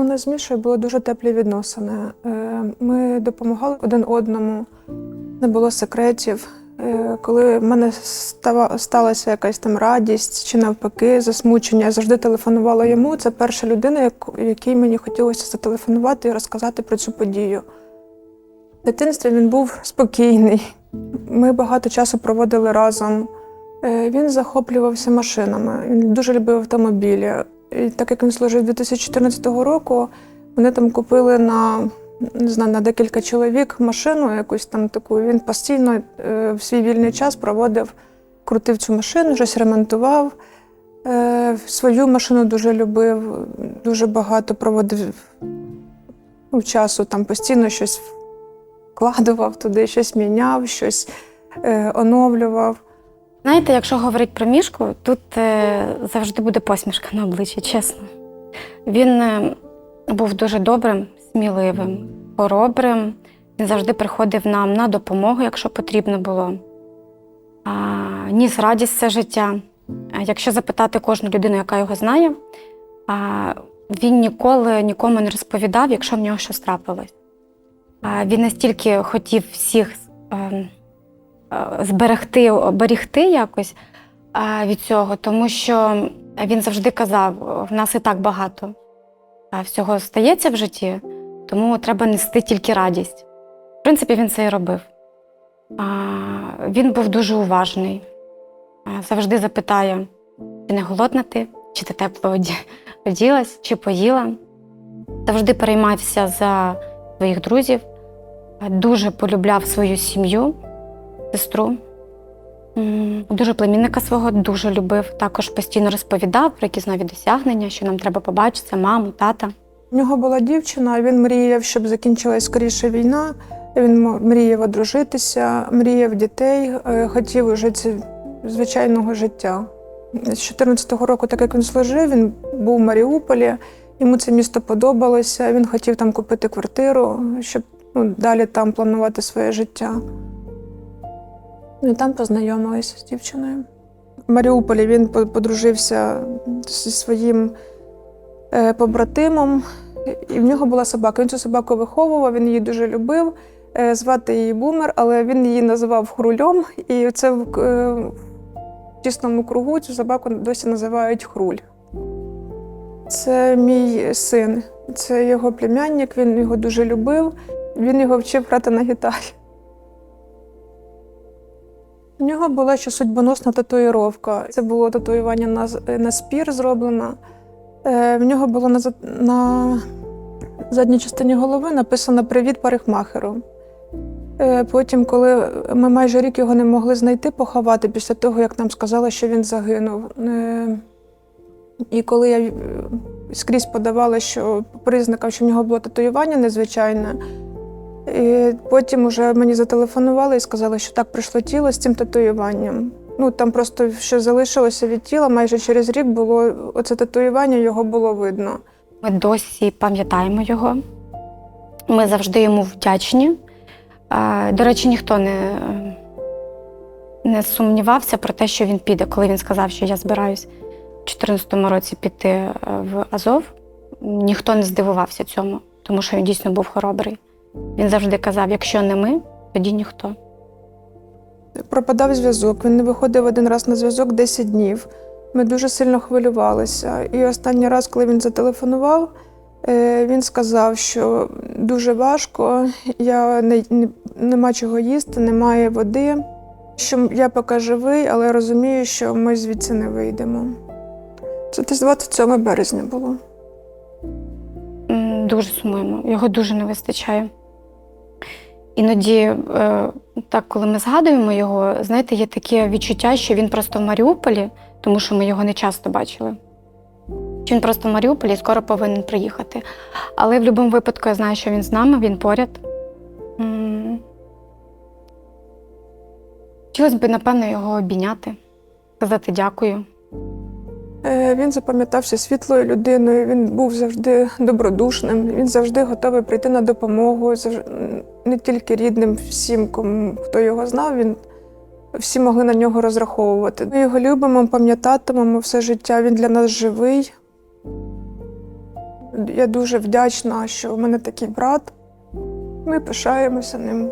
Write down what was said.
мене з Мішою були дуже теплі відносини. Е, Ми допомагали один одному, не було секретів. Е, Коли в мене сталася якась там радість чи навпаки засмучення, я завжди телефонувала йому. Це перша людина, якій мені хотілося зателефонувати і розказати про цю подію. В дитинстві він був спокійний. Ми багато часу проводили разом. Е, Він захоплювався машинами, він дуже любив автомобілі. Так як він служив 2014 року, вони там купили на, не знаю, на декілька чоловік машину, якусь там таку. Він постійно е, в свій вільний час проводив, крутив цю машину, щось ремонтував. Е, Свою машину дуже любив, дуже багато проводив ну, часу, там постійно щось вкладував туди, щось міняв, щось е, оновлював. Знаєте, якщо говорити про мішку, тут е, завжди буде посмішка на обличчі, чесно. Він е, був дуже добрим, сміливим, хоробрим. Він завжди приходив нам на допомогу, якщо потрібно було. А, ніс радість все життя. Якщо запитати кожну людину, яка його знає, а, він ніколи нікому не розповідав, якщо в нього щось трапилось. А, Він настільки хотів всіх ем, зберегти, оберігти якось від цього, тому що він завжди казав: в нас і так багато всього стається в житті, тому треба нести тільки радість. В принципі, він це і робив. Він був дуже уважний, завжди запитає, чи не голодна ти, чи ти тепло оділась, чи поїла. Завжди переймався за своїх друзів, дуже полюбляв свою сім'ю сестру. Дуже племінника свого дуже любив. Також постійно розповідав про якісь нові досягнення, що нам треба побачити, маму, тата. У нього була дівчина, він мріяв, щоб закінчилась скоріше війна. Він мріяв одружитися, мріяв дітей, е, хотів жити звичайного життя. З 14-го року, так як він служив, він був в Маріуполі, йому це місто подобалося. Він хотів там купити квартиру, щоб ну, далі там планувати своє життя. Ну, І там познайомилися з дівчиною. В Маріуполі він подружився зі своїм е, побратимом, і в нього була собака. Він цю собаку виховував, він її дуже любив. Е, Звати її Бумер, але він її називав Хрульом. І це в, е, в тісному кругу цю собаку досі називають Хруль. Це мій син, це його племянник, він його дуже любив. Він його вчив грати на гітарі. У нього була ще судьбоносна татуїровка. Це було татуювання на, з- на спір зроблено. Е, В нього було на, на задній частині голови написано Привіт парикмахеру. Е, Потім, коли ми майже рік його не могли знайти, поховати після того, як нам сказали, що він загинув. Е, І коли я е, скрізь подавала, що по признакам, що в нього було татуювання незвичайне. І потім уже мені зателефонували і сказали, що так прийшло тіло з цим татуюванням. Ну там просто що залишилося від тіла, майже через рік було оце татуювання, його було видно. Ми досі пам'ятаємо його. Ми завжди йому вдячні. До речі, ніхто не, не сумнівався про те, що він піде, коли він сказав, що я збираюсь у 2014 році піти е, в Азов. Ніхто не здивувався цьому, тому що він дійсно був хоробрий. Він завжди казав: якщо не ми, тоді ніхто. Пропадав зв'язок. Він не виходив один раз на зв'язок 10 днів. Ми дуже сильно хвилювалися. І останній раз, коли він зателефонував, е, він сказав, що дуже важко, я не, не, нема чого їсти, немає води. Що я поки живий, але розумію, що ми звідси не вийдемо. Це десь 27 березня було. Дуже сумуємо, його дуже не вистачає. Іноді, е, так, коли ми згадуємо його, знаєте, є таке відчуття, що він просто в Маріуполі, тому що ми його не часто бачили. Він просто в Маріуполі скоро повинен приїхати. Але в будь-якому випадку я знаю, що він з нами, він поряд. Хотілося б, напевно, його обійняти, сказати дякую. Е, Він запам'ятався світлою людиною, він був завжди добродушним, він завжди готовий прийти на допомогу, не тільки рідним, всім, кому хто його знав, він всі могли на нього розраховувати. Ми його любимо, пам'ятатимемо все життя. Він для нас живий. Я дуже вдячна, що в мене такий брат. Ми пишаємося ним.